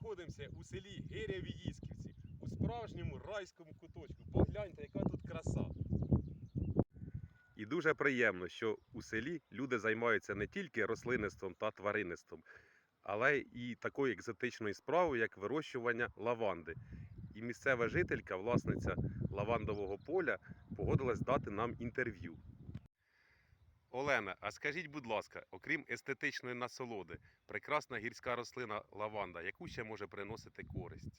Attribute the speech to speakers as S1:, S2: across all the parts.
S1: знаходимося у селі Гиря-Віїсківці, у справжньому райському куточку. Погляньте, яка тут краса. І дуже приємно, що у селі люди займаються не тільки рослинництвом та тваринництвом, але і такою екзотичною справою, як вирощування лаванди. І місцева жителька, власниця лавандового поля, погодилась дати нам інтерв'ю. Олена, а скажіть, будь ласка, окрім естетичної насолоди, прекрасна гірська рослина лаванда, яку ще може приносити користь?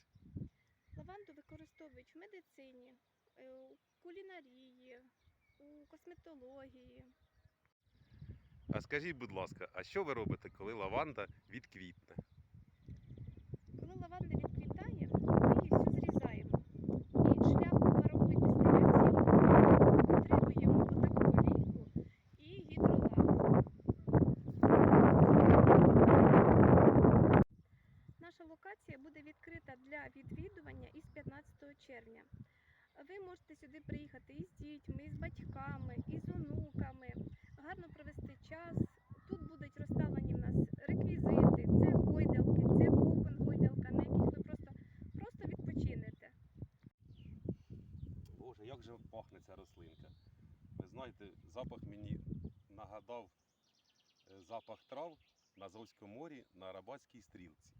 S2: Лаванду використовують в медицині, е, у кулінарії, у косметології.
S1: А скажіть, будь ласка, а що ви робите, коли лаванда відквітне?
S2: Наша буде відкрита для відвідування із 15 червня. Ви можете сюди приїхати із дітьми, із батьками, із онуками, гарно провести час. Тут будуть розставлені в нас реквізити, це гойдалки, це кокон гойдалка, на яких ви просто, просто відпочинете.
S1: Боже, як же пахне ця рослинка. Ви знаєте, запах мені нагадав е, запах трав на Азовському морі на Арабатській стрілці.